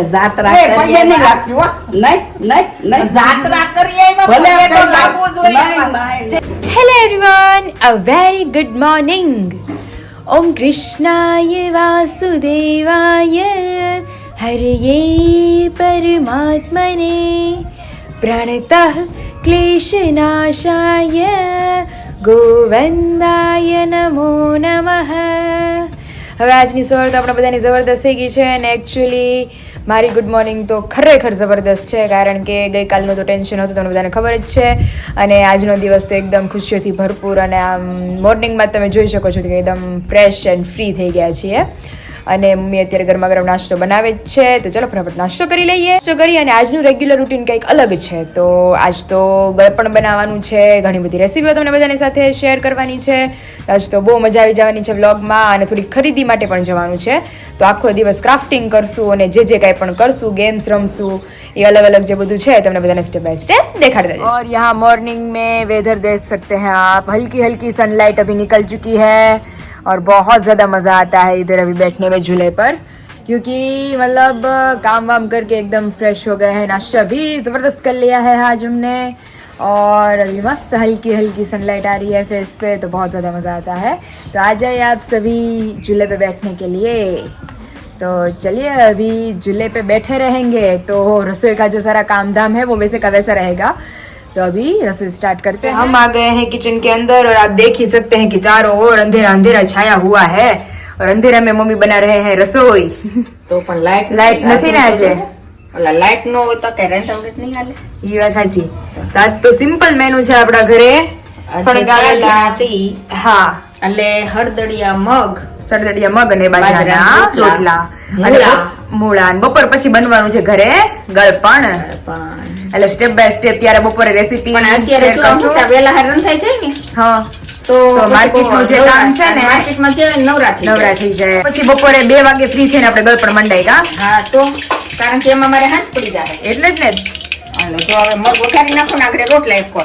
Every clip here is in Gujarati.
અમે જાત્રા એ કરીએ પગે નહીં એમાં- લાગતી હો. નહીં નહીં નહીં. જાત્રા કરીએ એમાં ભલે તો લાગવું જોઈએ નહીં, એમાં. નહીં. Hello everyone, a very good morning. Om Krishnaya Vasudevaya Hariye Paramatmane Pranatah Kleshanashaya ગોવંદાય નમો નમઃ. હવે આજની સવાર તો આપણે બધાની જબરદસ્ત થઈ ગઈ છે અને એકચ્યુઅલી મારી ગુડ મોર્નિંગ તો ખરેખર જબરદસ્ત છે, કારણ કે ગઈકાલનું તો ટેન્શન હતું, તમને બધાને ખબર જ છે. અને આજનો દિવસ તો એકદમ ખુશીઓથી ભરપૂર અને આમ મોર્નિંગમાં તમે જોઈ શકો છો કે એકદમ ફ્રેશ એન્ડ ફ્રી થઈ ગયા છીએ. અને મમ્મી અત્યારે ગરમા ગરમ નાસ્તો બનાવે જ છે તો ચલો ફટાફટ નાસ્તો કરી લઈએ નાસ્તો કરી અને આજનું રેગ્યુલર રૂટીન કંઈક અલગ છે તો આજ તો ગળપણ બનાવવાનું છે ઘણી બધી રેસીપીઓ તમને બધાની સાથે શેર કરવાની છે આજ તો બહુ મજા આવી જવાની છે વ્લોગમાં અને થોડી ખરીદી માટે પણ જવાનું છે તો આખો દિવસ ક્રાફ્ટિંગ કરશું અને જે જે કાંઈ પણ કરશું ગેમ્સ રમશું એ अलग अलग जो બધું છે તમને બધાને स्टेप बाय स्टेप दिखाते हैं और यहाँ मॉर्निंग में वेदर देख सकते हैं आप हल्की हल्की सनलाइट अभी निकल चुकी है और बहुत ज़्यादा मज़ा आता है इधर अभी बैठने में झूले पर, क्योंकि मतलब काम वाम करके एकदम फ्रेश हो गए हैं। नाश्ता भी ज़बरदस्त कर लिया है आज हमने, और अभी मस्त हल्की हल्की सनलाइट आ रही है फेस पे तो बहुत ज़्यादा मज़ा आता है। तो आ जाइए आप सभी झूले पे बैठने के लिए। तो चलिए, अभी झूले पे बैठे रहेंगे तो रसोई का जो सारा काम धाम है, वो वैसे का वैसा रहेगा। तो अभी रसोई स्टार्ट करते हैं हम आ गए हैं किचन के अंदर और आप देख ही सकते हैं कि चारों ओर अंधेरा अंधेरा छाया हुआ है और अंधेरा में मम्मी बना रहे हैं रसोई તો પણ લાઈટ લાઈટ નથી ને આજે ઓલા લાઈટ નો હોય તો કે રેન્ટ આવડે નહીં હાલે એ વાત સાચી તો આજ તો સિમ્પલ મેનુ છે આપણા ઘરે આજે ફણગાવેલા- તેલદાણા સી હા એટલે હળદળિયા મગ સરદડિયા મગ અને બાજરાના બાજરાના રોટલા અને મૂળા. મૂળા અને બપોર પછી બનવાનું છે ઘરે ગળપણ પણ એટલે સ્ટેપ બાય સ્ટેપ ત્યારે બપોરે રેસીપી શેર કરશું. વેલા હરણ થાય છે ને. હા. તો માર્કેટનું જાય. પછી બપોરે બે વાગે ફ્રી થઈને આપણે ગળપણ મંડાઈ કા તો કારણ કે એમાં મારે હાંચ પડી જાય. એટલે તો હવે મગ વઘારી રોટલા એક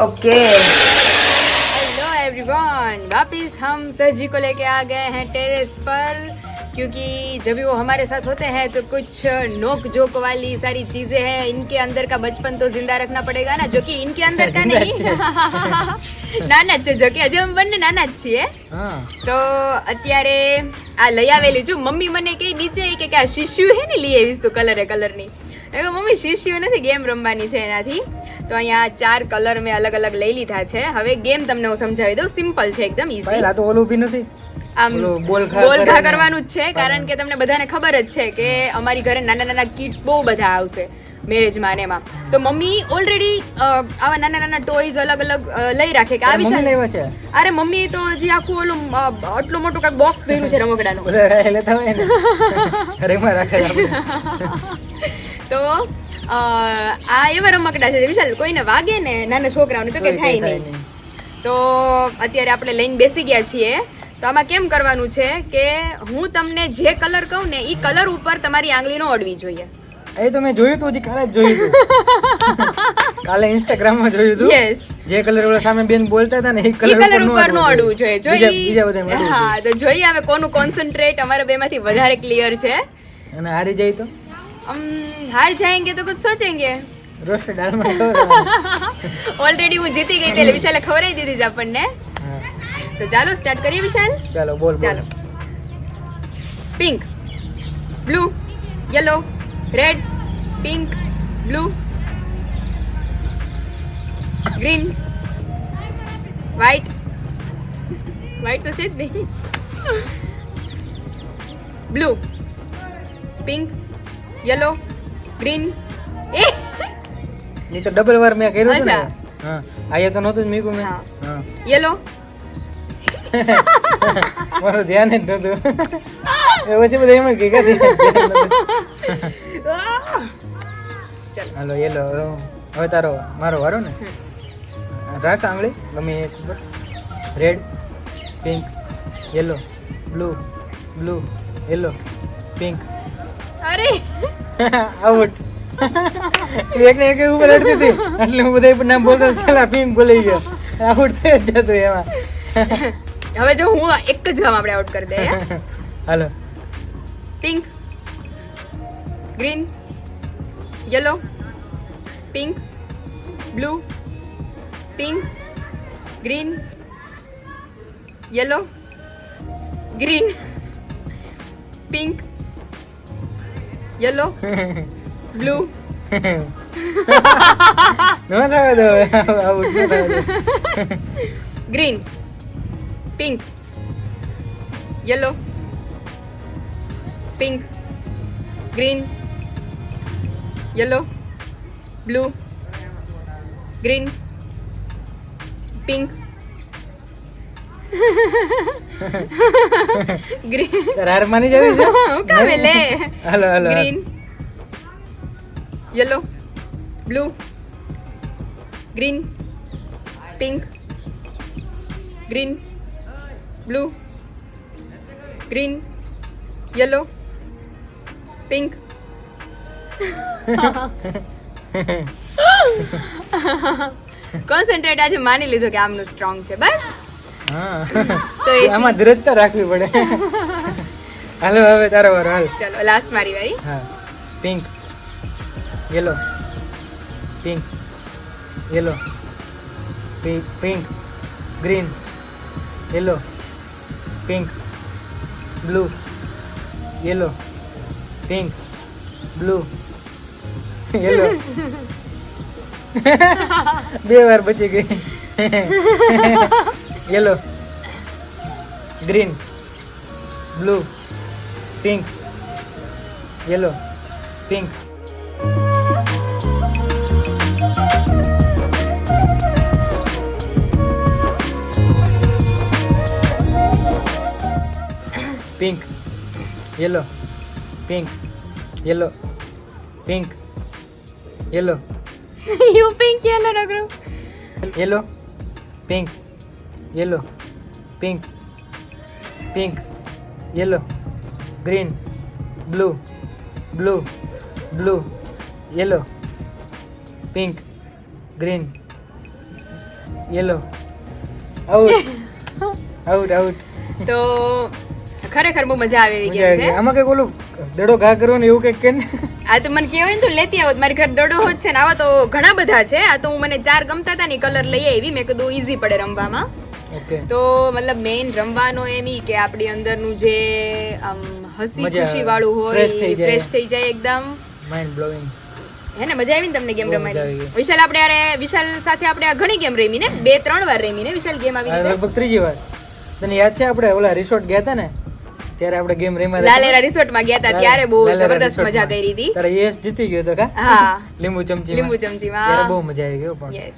ઓકે. एवरीवन वापिस हम सर जी को लेके आ गए हैं टेरेस पर क्योंकि जब भी वो हमारे साथ होते हैं तो कुछ नोक जोक वाली सारी चीजें हैं इनके अंदर का बचपन तो जिंदा रखना पड़ेगा ना जो कि इनके अंदर का नहीं નાના જ છે જો કે હજી અમે બંને નાના જ છીએ તો અત્યારે આ લઈ આવેલી છું મમ્મી મને કઈ નીચે કે કે આ શીશ્યુ હે ને લઈ આવીશ તું કલરે કલરની મેં મમ્મી શીશ્યુ નથી ગેમ રમવાની છે એનાથી? તો અહીંયા ચાર કલર મેં અલગ અલગ લઈ લીધા છે. હવે ગેમ તમને હું સમજાવી દઉં. સિમ્પલ છે એકદમ ઈઝી પહેલા તો ઓલું બી નથી? આમ ઓલું બોલ ઘા બોલ ઘા કરીને. કરવાનું જ છે કારણ કે તમને બધાને ખબર જ છે કે અમારી ઘરે નાના નાના કિડ્સ બહુ બધા આવશે મેરેજમાં ને એમાં. તો મમ્મી ઓલરેડી આવા નાના નાના ટોયઝ અલગ અલગ લઈ રાખે કે આવી છે? અરે મમ્મી તો હજી આખું ઓલું આટલું મોટું કાંઈક બોક્સ ભર્યું છે રમકડાનું. તો આ એવા રમકડા છે વિશાલ કોઈને વાગે ને નાના છોકરાઓને તો કે થાય નહીં. તો અત્યારે આપણે લઈને બેસી ગયા છીએ. તો આમાં કેમ કરવાનું છે કે હું તમને જે કલર કહું ને એ કલર ઉપર તમારી આંગળી નો અડવી જોઈએ. એ તો મેં જોયું તું હજી કાલે જ જોયું તું. કાલે ઇન્સ્ટાગ્રામમાં જોયું તું. યસ જે કલર ઓલા સામે બેન બોલતા હતા ને એ કલર કલર ઉપર નો અડવું જોઈએ. જોઈએ. હા તો જોઈએ હવે કોનું કોન્સન્ટ્રેટ અમારા બેમાંથી વધારે ક્લિયર છે. અને હારી જાય તો? અમ, હાર જાયેંગે તો કુછ સોચેંગે રોસ્ટ દાળમાં ખબર ઓલરેડી હું જીતી ગઈ એટલે વિશાલે ખવડાવી દીધી છે આપણને હા તો ચાલો સ્ટાર્ટ કરીએ વિશાલ ચાલો બોલ બોલ ચાલો pink blue yellow red pink blue green white white તો છે જ નહીં બ્લુ પિંક યલો ગ્રીન એ નહીં તો ડબલ વાર મેં કર્યું હતું ને અચ્છા. હા આયા તો નહોતું જ મીકું મેં હા. હા યલો મારું ધ્યાન જ નહોતું એ પછી બધા એમ જ કે કાંઈ ધ્યાન નહોતું. હાલો યેલો હવે તારો મારો વારો ને રાખ આંગળી ગમે એ ખબર red pink yellow blue blue yellow pink અરે. આઉટ એક ને એક ઉપર અડતી હતી. એટલે હું બધા નામ બોલતો ચાલા પિંક બોલી ગયો. આઉટ થઈ જ જતું એમાં. હવે જો હું એક જ ગામ આપણે આઉટ કરી દઈએ. હાલો. Pink green yellow pink blue pink green yellow green pink yellow blue ન થવા દો હવે. આવું ન થવા દો green pink yellow pink green હાર માની જવી છે કામે લે હાલો હાલો green yellow blue green pink green blue green yellow pink concentrate આજે માની લીધું કે આમનું સ્ટ્રોંગ છે. બસ. તો આમાં ધીરજતા રાખવી પડે. હાલો હવે તારો વારો હાલ. ચલો લાસ્ટ મારી વારી. હા. Pink yellow pink yellow pink green yellow pink blue yellow pink blue yellow બે વાર બચી ગઈ. Yellow green blue pink yellow pink pink yellow pink yellow pink yellow you pink yellow નગરો yellow pink yellow pink pink yellow green blue blue blue yellow pink green yellow out out out તો ખરેખર બહુ મજા આવે ગેમ છે. આમાં કઈ ઓલું દડો ઘા ને એવું કઈ કે આ તો મને કેવું ને તો લેતી આવો મારી ઘર દડો હોત છે ને આવા તો ઘણા બધા છે. આ તો હું મને ચાર ગમતા હતા ને કલર લઈ આવી. મેં કીધું ઈઝી પડે રમવામાં. તો મતલબ મેઇન રમવાનો એમ ઈ કે આપણી અંદરનું જે આમ હસી ખુશી વાળું હોય. ફ્રેશ થઈ જાય. એકદમ. માઇન્ડ બ્લોઇંગ હે ને મજા આવી ને તમને ગેમ રમવાની? વિશાલ આપણે અરે વિશાલ સાથે આપણે આ ઘણી ગેમ રમી ને બે ત્રણ વાર રમી ને વિશાલ ગેમ આવી લગભગ ત્રીજી વાર. તને યાદ છે આપણે ઓલા રિસોર્ટ ગયા હતા ને? ત્યારે આપણે ગેમ રમ્યા હતા. લાલેરા રિસોર્ટમાં ગયા હતા ત્યારે બહુ જબરદસ્ત મજા કરી હતી. ત્યારે યસ જીતી ગયો તો કા? હા. લીંબુ ચમચી લીંબુ ચમચી માં. બહુ મજા આવી ગયો પણ. યસ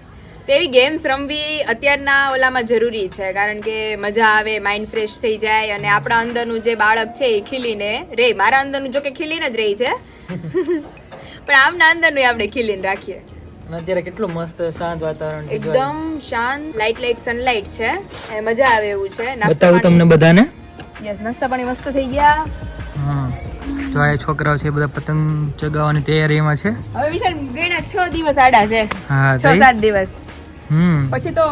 તો એવી ગેમ્સ રમવી અત્યારના ઓલામાં જરૂરી છે કારણ કે મજા આવે માઇન્ડ ફ્રેશ થઈ જાય અને આપણા અંદરનું જે બાળક છે એ ખીલીને રે મારા અંદરનું જો કે ખીલીને જ રહી છે. પણ આમના અંદરનું આપણે ખીલીને રાખીએ. અને અત્યારે કેટલું મસ્ત શાંત વાતાવરણ એકદમ શાંત લાઇટ લાઇટ સનલાઇટ છે. એ મજા આવે એવું છે. બતાવું તમને બધાને? યસ નાસ્તા પાણી મસ્ત થઈ ગયા. હા. જો આ છોકરાઓ છે બધા પતંગ ચગાવવાની તૈયારીમાં છે. હવે વિશાલ ગયડા છ દિવસ આડા છે. હા છ તઈ? સાત દિવસ. હમ. પછી તો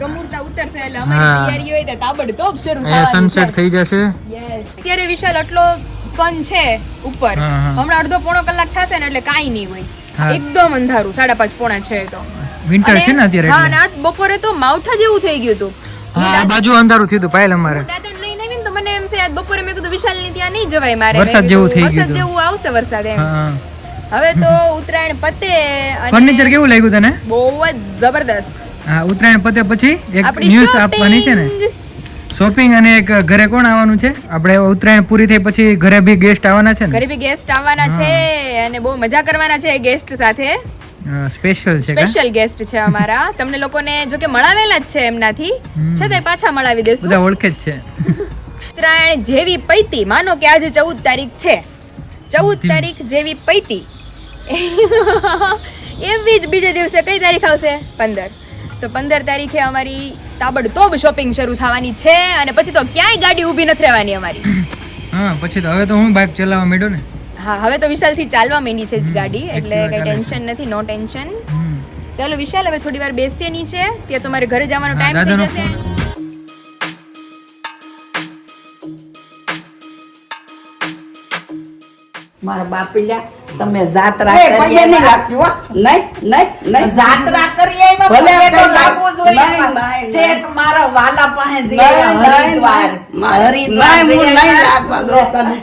કમુરતા ઉતરશે એટલે અમારી તૈયારી હોય તો તાબડતોબ શરૂ થવાની છે. સનસેટ થઈ જશે? યસ અત્યારે વિશાલ આટલો સન છે ઉપર. હમણાં અડધો પોણો કલાક થશે ને એટલે કાઈ નહીં હોય. એકદમ અંધારું સાડા પાંચ પોણા છે તો. વિન્ટર છે ને અત્યારે હા એટલે. બપોરે તો માવઠા જેવું થઈ ગયું હતું. હા બાજુ અંધારું થયું હતું પાયલ અમારે. દાદાને આજ બપોરે મેં કીધું વિશાલની ત્યાં નહીં જવાય મારે. વરસાદ જેવું થઈ ગયું વરસાદ જેવું આવશે વરસાદ એમ. હવે તો ઉત્તરાયણ પતે અને ફર્નિચર કેવું લાગ્યું તને? બહુ જ જબરદસ્ત. હા ઉત્તરાયણ પતે પછી એક ન્યૂઝ આપવાની છે ને. શોપિંગ અને એક ઘરે કોણ આવવાનું છે? આપણે ઉત્તરાયણ પૂરી થઈ પછી ઘરે બી ગેસ્ટ આવવાના છે ને. ઘરે બી ગેસ્ટ આવવાના છે અને બહુ મજા કરવાના છે ગેસ્ટ સાથે. સ્પેશિયલ છે સ્પેશિયલ ગેસ્ટ છે અમારા. તમને લોકોને જો કે મળાવેલા જ છે એમનાથી. છતાંય પાછા મળાવી દેશું. બધા ઓળખે જ છે. ઉત્તરાયણ જેવી પૈતી. માનો કે આજે ચૌદ તારીખ છે. ચૌદ તારીખ જેવી પૈતી. એવી જ બીજે દિવસે કઈ તારીખ આવશે? પંદર. તો પંદર તારીખે અમારી તાબડતોબ શોપિંગ શરૂ થવાની છે અને પછી તો ક્યાંય ગાડી ઊભી નથી રહેવાની અમારી. હા પછી તો હવે તો હું બાઇક ચલાવવા માંડ્યો ને? હા હવે તો વિશાલથી ચાલવા માંડી છે ગાડી એટલે કઈ ટેન્શન નથી નો ટેન્શન. ચાલો વિશાલ હવે થોડી વાર બેસીએ નીચે. ત્યાં તમારે ઘરે જવાનો ટાઈમ થઈ જશે. મારા બાપીલા તમે જાત્રા કરી નહીં લાગતી હો. નહીં નહીં નહીં જાત્રા કરી આવી ભલે તો લાગવું જોઈએ. ઠેઠ મારા વાલા પાસે જઈ હરિદ્વાર. હરિદ્વાર નહીં, લાગવા દો તને.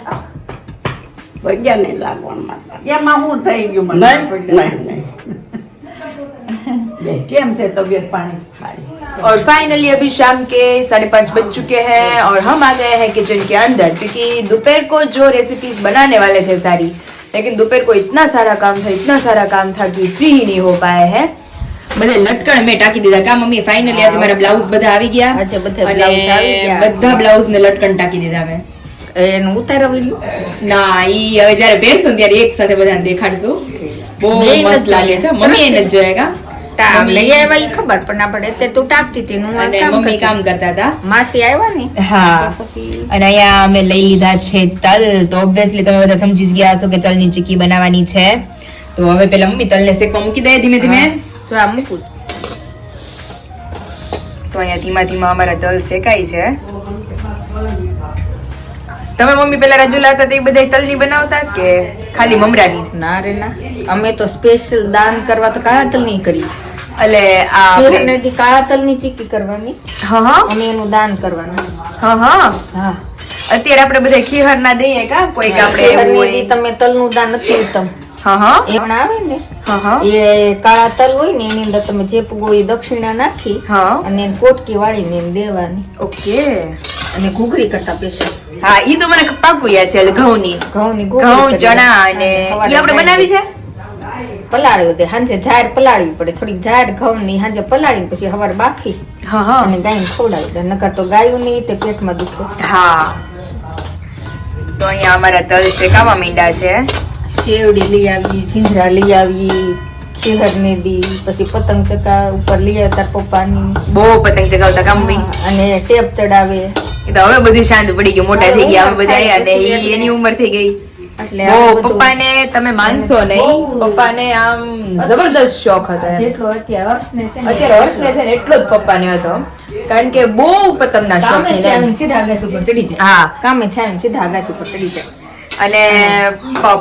ભગ્યા નહીં લાગવાનું મારે. એમાં હું થઈ ગયું મને નહીં નહીં નહીં કેમ છે તબિયત પાણી હારી. और फाइनली अभी शाम के साढ़े पाँच बज चुके हैं और हम आ गए हैं किचन के अंदर क्योंकि दोपहर को जो रेसिपीज बनाने वाले थे सारी लेकिन दोपहर को इतना सारा काम था इतना सारा काम था कि फ्री ही नहीं हो पाए हैं બધે લટકણ મેં ટાંકી દીધા કા મમ્મી ફાઇનલી આજે મારા બ્લાઉઝ બધા આવી ગયા આજે બધા અને blouse આવી ગયા. બધા બ્લાઉઝ ને લટકણ ટાંકી દીધા મેં એનું ઉતારો વિડીયો ના ઈ હવે જ્યારે પહેરશું ને ત્યારે એક સાથે બધાને દેખાડશું બહુ મેં મસ્ત નથી લાગે છે જોયા. મમ્મી એ નથી જોયા કા ટાપ લઈ આવ્યા ઈ ખબર પણ આપણે તે તું ટાપતી હતી નું અને મમ્મી કામ કરતા હતા. માસી આવ્યા ને? હા. અને અહીંયા અમે લઈ લીધા છે તલ. તો ઓબ્વિયસલી તમે બધા સમજી જ ગયા હશો કે તલની ચીકી બનાવવાની છે. તો હવે પેલા મમ્મી તલને શેકવા મૂકી દે ધીમે ધીમે. તો આ મૂકું. તો અહીંયા ધીમા ધીમા અમારા તલ શેકાય છે. તમે મમ્મી પેલા રાજુલા હતા તે બધા તલની બનાવતા કે ખાલી મમરાની ના રે ના. અમે તો સ્પેશિયલ દાન કરવા તો કાળા તલ નહીં કરી એટલે આ આપણે- કાળા તલની ચીકી કરવાની હા હા. અને એનું દાન કરવાનું. હા હા. હા. અત્યારે આપણે બધા ખીહર ના દઈએ કા? કોઈક આપણે એવું હોય. તમે તલનું દાન નથી ઉત્તમ. હા હા. એ આવે ને. એ કાળા તલ હોય ને એની અંદર તમે જે પૂગો એ દક્ષિણા નાખી હા. અને કોટકી પોટકી વાળીને એને દેવાની. ઓકે. અને ઘૂઘરી કરતા પેશા. હા ઈ તો મને પાકું યાદ છે ઘઉંની. ઘઉંની ઘઉં ચણા અને ઈ આપણે બનાવી છે? પલાળ્યું તે સાંજે ઝાર પલાળવી પડે. થોડીક ઝાર ઘઉં ની સાંજે પલાળી પછી હવાર બાફી. હા હા. અને ગાયને ખવડાવી દે. નકર તો ગાયું નહીં તે પેટમાં દુખે. હા. તો અહીંયા અમારા તલ શેકાવા માંડ્યા છે. શેવડી લઈ આવી જીંજરા લઈ આવી ખીહર ને દી પછી પતંગ ચકા ઉપર લઈ આવતા પપ્પાની. બહુ પતંગ ચગાવતા કામ અને ટેપ ચડાવે. એ તો હવે બધી શાંત પડી ગયું મોટા થઈ ગયા હવે બધા અને એની ઉંમર થઈ ગઈ. પપ્પાને તમે માનશો નહીં. પપ્પાને આમ જબરદસ્ત શોખ હતો જેટલો અત્યારે હર્ષને છે ને. અત્યારે હર્ષને છે એટલો જ પપ્પાને હતો. કારણ કે બહુ પતંગના શોખ કામે થી આવીને સીધા આગાસ ઉપર ચડી જાય. હા. કામે થી સીધા આગાસ ઉપર ચડી જાય. અને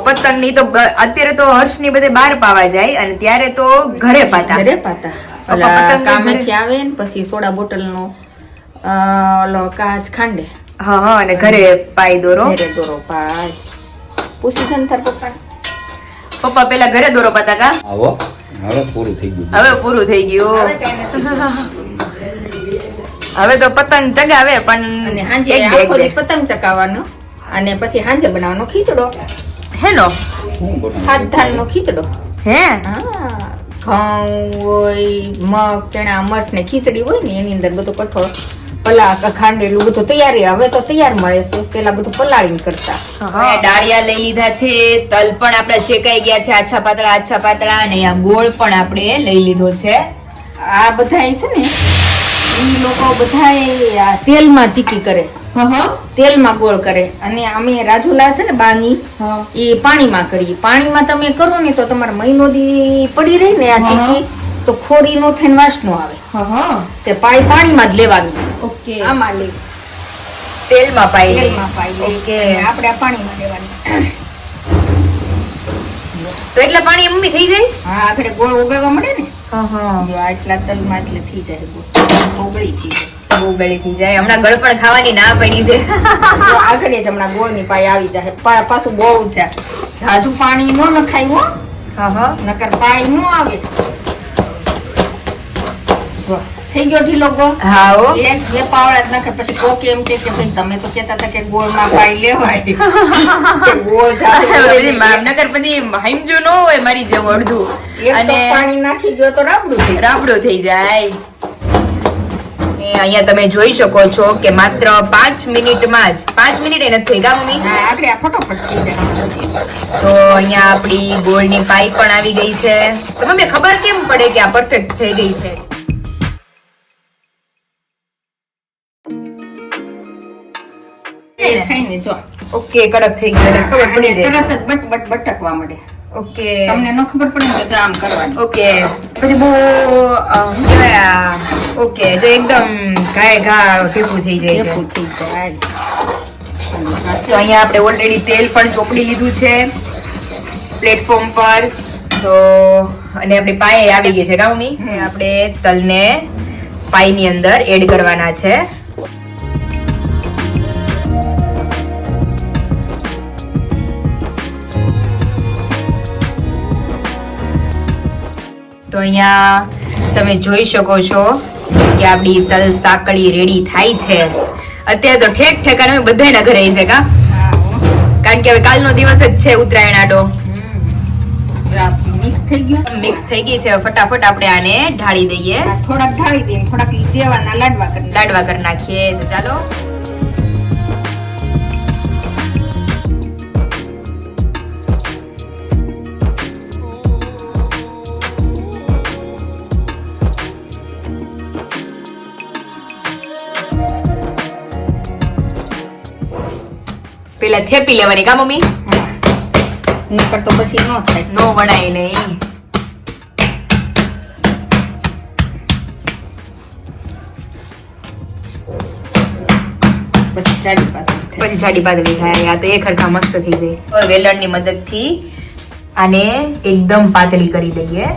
પતંગની તો અત્યારે તો હર્ષની બધે બહાર પાવા જાય અને ત્યારે તો ઘરે પાતા. ઘરે પાતા. કામેથી આવે ને પછી સોડા બોટલ નો ઓલો કાચ ખાંડે. હા હા અને ઘરે પાઈ દોરો. ઘરે દોરો પાય પૂછી છે ને પપ્પા પપ્પા પેલા ઘરે દોરો પાતા કા? આવો. હવે પૂરું થઈ ગયું. હવે પૂરું થઈ ગયું. હવે તો પતંગ ચગાવે પણ અને હાંજે આખો દી પતંગ ચકાવવાનો અને પછી હાંજે બનાવવાનો ખીચડો. હેનો? હાથ ધાન નો ખીચડો. હે? હા. ઘઉં હોય મગ ચણા મઠ ને ખીચડી હોય ને એની અંદર બધું કઠોળ. પલા ખાંડેલું બધું તૈયારી હવે તો તૈયાર મળે છે. પેલા બધું પલાળીને કરતા. ડાળિયા લઈ લીધા છે તલ પણ આપણે શેકાઈ ગયા છે આછા પાતળા આછા પાતળા અને આ ગોળ પણ આપણે લઈ લીધો છે. આ બધા છે ને એ લોકો બધા આ તેલમાં ચીકી કરે. તેલમાં ગોળ કરે. અને અમે રાજુલા છે ને બાની એ પાણીમાં કરીએ. પાણીમાં તમે કરો ને તો તમારે મહિનો દી પડી રહી ને આ ચીકી. તો ખોરી નો થઈને વાસ નો આવે. તે પાણી પાણીમાં જ લેવાનું. ઓકે. આમાં લે તેલમાં પાઈ તેલમાં પાઈ લે. ઓકે. આપણે આ પાણીમાં લેવાનું. તો એટલે પાણી મમ્મી થઈ જાય? હા આગળ ગોળ ઓગળવા મળે ને? હા હા. આટલા તલમાં એટલે થઈ જાય ગોળ. ઓગળી થઈ જાય. બહુ ગળી થઈ જાય. હમણાં ગળ પણ ખાવાની ના પડી છે. જો આગળ જ હમણાં ગોળની પાય આવી જાય. પાછું બહુ છે જાજુ પાણી ન ખાય હો. હા હા. નકર પાણી ન આવે. થઈ ગયો ઢીલો ગોળ? હા હો એક બે પાવડા જ નાખે પછી કોક એમ કે કે ભાઈ તમે તો કહેતા હતા કે ગોળમાં પાઈ લેવાય. કે ગોળ જાજુ મામનગર પછી હાઈમજો ન હોય મારી જેવું અડધું. અને પાણી નાખી ગયો તો રાબડું થઈ રાબડો થઈ જાય. અહીંયા તમે જોઈ શકો છો કે માત્ર પાંચ મિનિટમાં જ પાંચ મિનિટ એ નથી થઈ ગયા મમ્મી? હા આ ફટોફટ થઈ જાય. તો અહીંયા આપણી ગોળની પાઈ પણ આવી ગઈ છે. તો મમ્મી ખબર કેમ પડે કે આ પરફેક્ટ થઈ ગઈ છે? થઈને જો. ઓકે કડક થઈ ગયો ખબર પડી જાય. તરત જ બટ બટ બટકવા મળે ઓકે. તમને ન ખબર પડે ને તો આમ કરવાનું. ઓકે. પછી બહુ શું કહેવાય ઓકે જો એકદમ ઘાય ઘા ભેગું થઈ જાય છે. ભેગું થઈ જાય. તો અહીંયા આપણે ઓલરેડી તેલ પણ ચોપડી લીધું છે. પ્લેટફોર્મ પર. તો અને આપણી પાય આવી ગઈ છે કા મમ્મી? હવે આપણે તલને પાઈની અંદર એડ કરવાના છે. તો અહીંયા તમે જોઈ શકો છો કે આપણી તલ સાંકળી રેડી થાય છે. અત્યારે તો ઠેક ઠેકાણે બધાના ઘરે છે કા? કારણ કે હવે કાલનો દિવસ જ છે ઉત્તરાયણ આડો મિક્સ થઈ ગયું. મિક્સ થઈ ગઈ છે. ફટાફટ આપણે આને ઢાળી દઈએ. થોડાક ઢાળી દઈએ થોડાક દેવાના લાડવા કરી લાડવા કરી નાખીએ. તો ચાલો. પેલા થેપી લેવાની કા મમ્મી? નકર તો પછી ન થાય. નો વણાય નહીં પછી જાડી પાતળી પછી જાડી પાતળી થાય. આ તો એ ખરખા મસ્ત થઈ જાય. હવે વેલણની મદદથી આને એકદમ પાતળી કરી દઈએ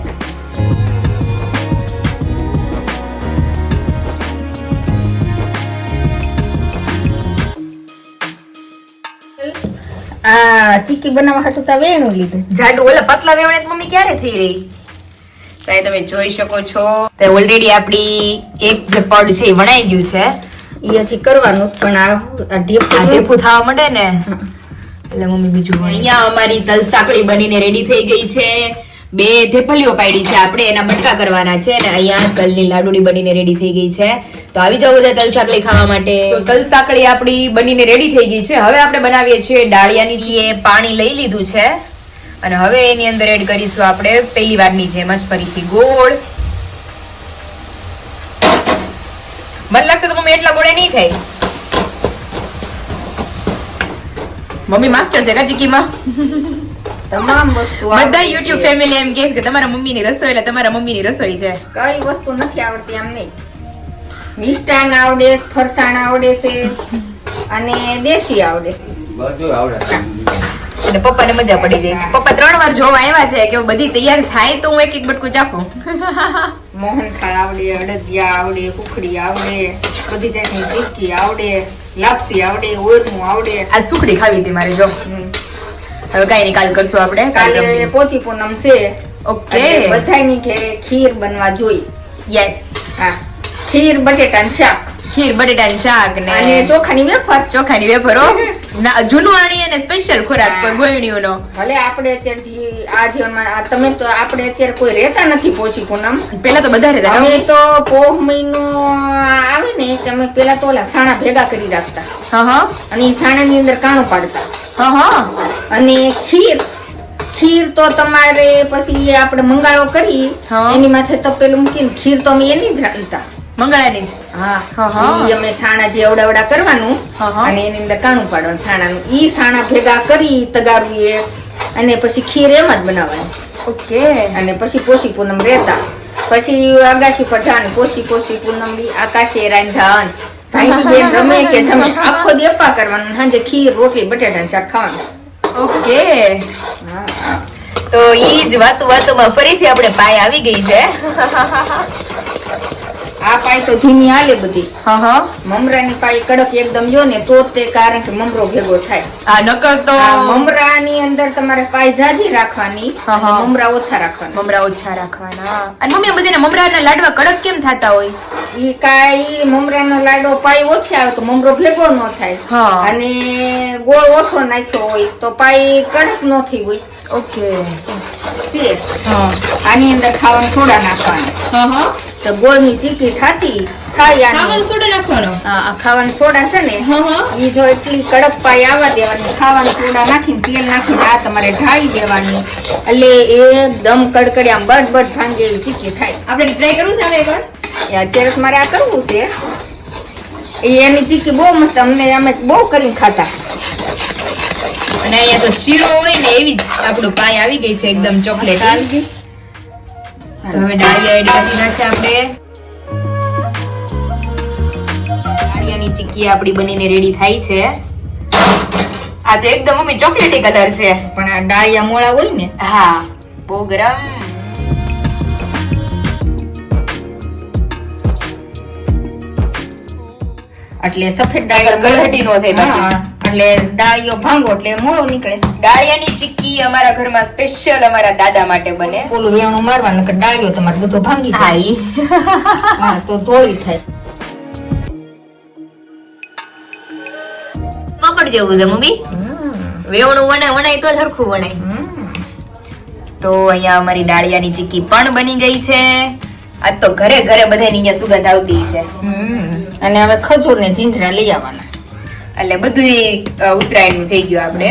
આ ચીકી બનાવવા હતું તો વેણું લીધું. જાડું ઓલા પતલા વેવણે મમ્મી ક્યારે થઈ રહી? સાહેબ તમે જોઈ શકો છો. તો ઓલરેડી આપણી એક જે પડ છે એ વણાઈ ગયું છે. એ હજી કરવાનું પણ આ ઢેફું ઢેફું થવા માંડે ને? એટલે મમ્મી બીજું અહીંયા અમારી તલ સાંકળી બનીને રેડી થઈ ગઈ છે. બે થેપલીઓ પાડી છે. આપણે એના મટકા કરવાના છે અને અહીંયા તલની લાડુડી બનીને રેડી થઈ ગઈ છે. તો આવી જાવ બધા તલ સાંકળી ખાવા માટે. તો તલ સાંકળી આપણી બનીને રેડી થઈ ગઈ છે. હવે આપણે બનાવીએ છીએ ડાળિયાની એ પાણી લઈ લીધું છે. અને હવે એની અંદર એડ કરીશું આપણે પહેલી વારની જેમ જ ફરીથી ગોળ. મને લાગતું તો મમ્મી એટલા ગોળે નહીં થાય. મમ્મી માસ્ટર છે કાચીકીમાં તમામ વસ્તુ બધા યુટ્યુબ ફેમિલી એમ કહે છે કે તમારા મમ્મીની રસોઈ એટલે તમારા મમ્મીની રસોઈ છે. કઈ વસ્તુ નથી આવડતી આમ નહીં. મિષ્ટાન આવડે ફરસાણ આવડે છે અને દેશી આવડે બધું આવડે. અને પપ્પાને મજા પડી જાય. પપ્પા ત્રણ વાર જોવા આવ્યા છે કે બધી તૈયાર થાય તો હું એક એક બટકું ચાખું. મોહનથાળ આવડે અડદિયા આવડે કુખડી આવડે બધી જાતની ટીકી આવડે લાપસી આવડે ઓરનું આવડે. આ સુખડી ખાવી હતી મારે જો. હવે કઈ નહીં કાલ કરશું આપણે. કાલે પોચી પૂનમ છે. ઓકે. બધાની ઘેરે ખીર બનવા જોઈએ યસ હા. ખીર બટેટા શાક. ખીર બટેટા શાક ને અને ચોખાની વેફર. ચોખાની વેફરો ના જૂનું અને સ્પેશિયલ ખોરાક કોઈ ગોયણીઓનો. ભલે આપણે અત્યારે જે આ જીવનમાં આ તમે તો આપણે અત્યારે કોઈ રહેતા નથી પોચી પૂનમ. પેલા તો બધા રહેતા અમે તો પોહ મહિનો આવે ને તમે પેલા તો ઓલા સાણા ભેગા કરી રાખતા. હા હા. અને સાણા સાણાની અંદર કાણું પાડતા. હા હા અને ખીર. ખીર તો તમારે પછી આપણે મંગાળો કરી એની માથે તપેલું મૂકીને ખીર તો અમે એની જ રાંધતા મંગળાની હા. હા. અમે સાણા જે અવડાવડા કરવાનું. અને એની અંદર કાણું પાડવાનું સાણાનું. ઈ સાણા ભેગા કરી તગાવીએ અને પછી ખીર એમ જ બનાવવાની. ઓકે. અને પછી પોષી પૂનમ રહેતા. પછી અગાશી પર જાન પોષી પોષી પૂનમ બી આકાશે રાંધાન. ભાઈ રમે કે જમે આખો દેપા કરવાનું સાંજે ખીર રોટલી બટેટા શાક ખાવાનું. ઓકે. તો ઈ જ વાતો વાતોમાં ફરીથી આપણે પાય આવી ગઈ છે. આ પાય તો ધીમી હાલે બધી. હા હા મમરાની પાય કડક એકદમ જો ને તો તે કારણ કે મમરો ભેગો થાય. આ નકર તો મમરાની અંદર તમારે પાય જાજી રાખવાની. મમરા ઓછા રાખવાના. મમરા ઓછા રાખવાના. અને મમ્મી બધાને મમરાના લાડવા કડક કેમ થતા હોય? ઈ કાંઈ મમરાનો લાડો પાય ઓછી આવે તો મમરો ભેગો ન થાય. હા. અને ગોળ ઓછો નાખ્યો હોય તો પાય કડક ન થઈ હોય. ઓકે. આની અંદર ખાવાનું થોડા નાખવાના. હા હા તો ગોળની ચીકી થાતી આની. ખાવાનું સોડો નાખવાનો? હા, આ ખાવાનું સોડા છે ને હા જો એટલી કડક પાઈ આવવા દેવાની ખાવાનું સોડા નાખીને તેલ નાખીને આ તમારે ઢાળી દેવાની. એટલે એકદમ કડકડી આમ બટ બટ ભાંગે એવી ચીકી થાય. આપણે ટ્રાય કરવું છે હવે એકવાર? એ અત્યારે મારે આ કરવું છે. એ એની ચીકી બહુ મસ્ત અમને અમે બહુ કરીને ખાતા. અને અહીંયા તો શીરો હોય ને એવી જ આપણું પાય આવી ગઈ છે એકદમ ચોકલેટી. તો હવે ડાળિયા એડ કરી નાખે આપણે. ડાળિયાની ચીક્કી આપણી બનીને રેડી થાય છે. આ તો એકદમ મમ્મી ચોકલેટી કલર છે. પણ આ ડાળિયા મોળા હોય ને. હા બહુ ગરમ. એટલે સફેદ ડાળી ગળહટી નો થાય પછી. એટલે ડાળિયો ભાંગો એટલે મોળો નીકળે. ડાળિયાની ચીક્કી અમારા ઘરમાં સ્પેશિયલ અમારા દાદા માટે બને. ઓલું વેણું મારવાનું કે ડાળીઓ તમારે બધો ભાંગી જાય. હા તો ધોળી થાય. મકડ જેવું છે મમ્મી. વેવણું વણાય વણાય તો સરખું વણાય. તો અહીંયા અમારી ડાળિયાની ચીક્કી પણ બની ગઈ છે. આ તો ઘરે ઘરે બધાની અહીંયા સુગંધ આવતી છે. હમ. અને હવે ખજૂર ને જીંજરા લઈ આવવાના. એટલે બધું ઉત્તરાયણનું થઈ ગયું આપણે.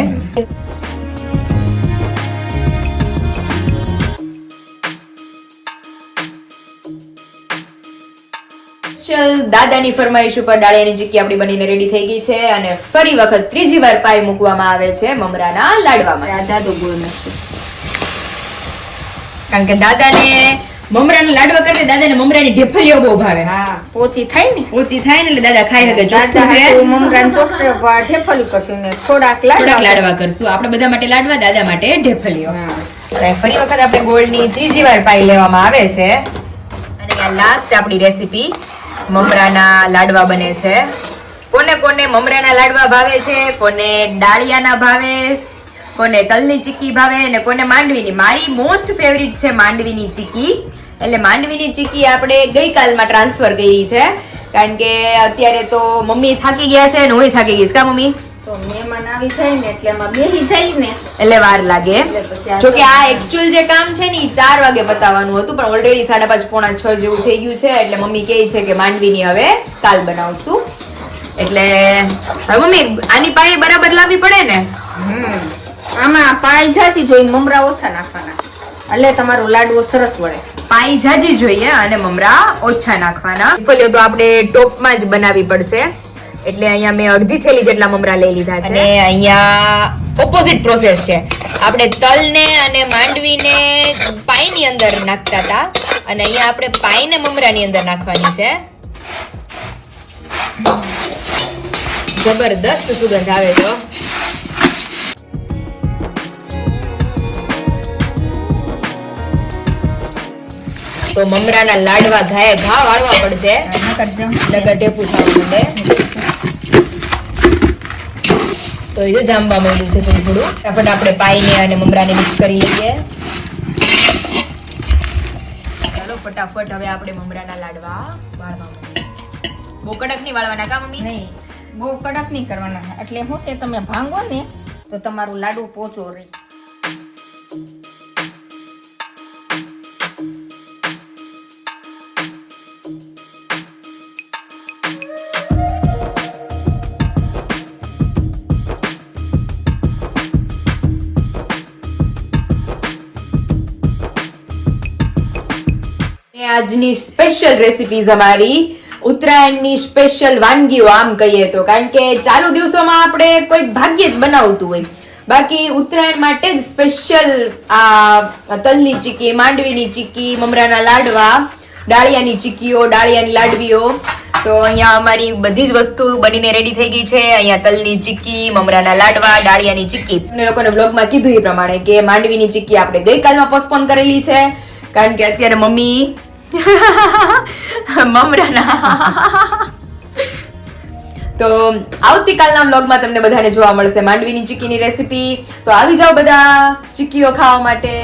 દાદાની ફરમાઈશ ઉપર ડાળિયાની ચીક્કી આપણી બનીને રેડી થઈ ગઈ છે અને ફરી વખત ત્રીજી વાર પાઈ મૂકવામાં આવે છે મમરાના લાડવામાં. આ તો ગોળ નાખું. કારણ કે દાદાને મમરાના લાડવા કરતા દાદાને મમરાની ઢેફલીઓ બહુ ભાવે. હા પોચી થાય ને. પોચી થાય ને એટલે દાદા ખાઈ શકે દાદા મમરાને ચોટે ઠેફલી કરશું ને થોડાક લાડવા લાડવા કરશું. આપણે બધા માટે લાડવા દાદા માટે ઢેફલીઓ. ફરી વખત આપણે ગોળની ત્રીજી વાર પાઈ લેવામાં આવે છે. અને આ લાસ્ટ આપણી રેસીપી મમરાના લાડવા બને છે. કોને કોને મમરાના લાડવા ભાવે છે કોને ડાળિયાના ભાવે કોને તલની ચીક્કી ભાવે અને કોને માંડવીની. મારી મોસ્ટ ફેવરિટ છે માંડવીની ચીક્કી એટલે માંડવીની ચીકી આપણે ગઈકાલમાં ટ્રાન્સફર કરી છે. કારણ કે અત્યારે તો મમ્મી થાકી ગયા છે અને હું થાકી ગઈ કા મમ્મી? તો મહેમાન આવી જાય ને એટલે એમાં બેસી જાય ને. એટલે વાર લાગે. જો કે આ એકચ્યુઅલ જે કામ છે ને ચાર વાગે બતાવવાનું હતું પણ ઓલરેડી સાડા પાંચ પોણા છ જેવું થઈ ગયું છે. એટલે મમ્મી કહે છે કે માંડવીની હવે કાલ બનાવશું. એટલે હવે મમ્મી આની પાણી બરાબર લાવવી પડે ને. આમાં પાઈ જાચી જોઈ મમરા ઓછા નાખવાના. એટલે તમારો લાડવો સરસ વળે. પાઈ જાજી જોઈએ અને મમરા ઓછા નાખવાના. ફોલીઓ તો આપણે ટોપમાં જ બનાવવી પડશે. એટલે અહીંયા મેં અડધી થેલી જેટલા મમરા લઈ લીધા છે. અને અહીંયા ઓપોઝિટ પ્રોસેસ છે. આપણે તલને અને માંડવીને પાઈની અંદર નાખતા હતા. અને અહીંયા આપણે પાઈને મમરાની અંદર નાખવાની છે. જબરદસ્ત સુગંધ આવે છે તો મમરાના લાડવા ઘાએ ઘા વાળવા પડશે. નગર ટેપુ થવા માટે તો એ જામવા માંડ્યું છે થોડું થોડું. ફટાફટ આપણે પાઈને અને મમરાને મિક્સ કરી લઈએ. ચાલો ફટાફટ હવે આપણે મમરાના લાડવા વાળવા બહુ કડક નહીં વાળવાના કા મમ્મી? નહીં બહુ કડક નહીં કરવાના. એટલે શું છે તમે ભાંગો ને તો તમારું લાડુ પોચો રહે. આજની સ્પેશિયલ રેસિપીઝ અમારી ઉત્તરાયણની સ્પેશિયલ વાનગીઓ આમ કહીએ તો. કારણ કે ચાલુ દિવસોમાં આપણે કોઈક ભાગ્યે જ બનાવતું હોય. બાકી ઉત્તરાયણ માટે જ સ્પેશિયલ આ તલની ચીકી, માંડવીની ચીકી, મમરાના લાડવા, ડાળિયાની ચીક્કીઓ ડાળિયાની લાડવીઓ. તો અહીંયા અમારી બધી જ વસ્તુ બનીને રેડી થઈ ગઈ છે. અહીંયા તલની ચીક્કી મમરાના લાડવા, ડાળિયાની ચીકી. તમને લોકોને બ્લોગમાં કીધું એ પ્રમાણે કે માંડવીની ચીક્કી આપણે ગઈકાલમાં પોસ્ટપોન કરેલી છે. કારણ કે અત્યારે મમ્મી મમરાના. તો આવતીકાલના વ્લોગમાં તમને બધાને જોવા મળશે માંડવીની ચીકીની રેસીપી તો આવી જાઓ બધા ચીક્કીઓ ખાવા માટે.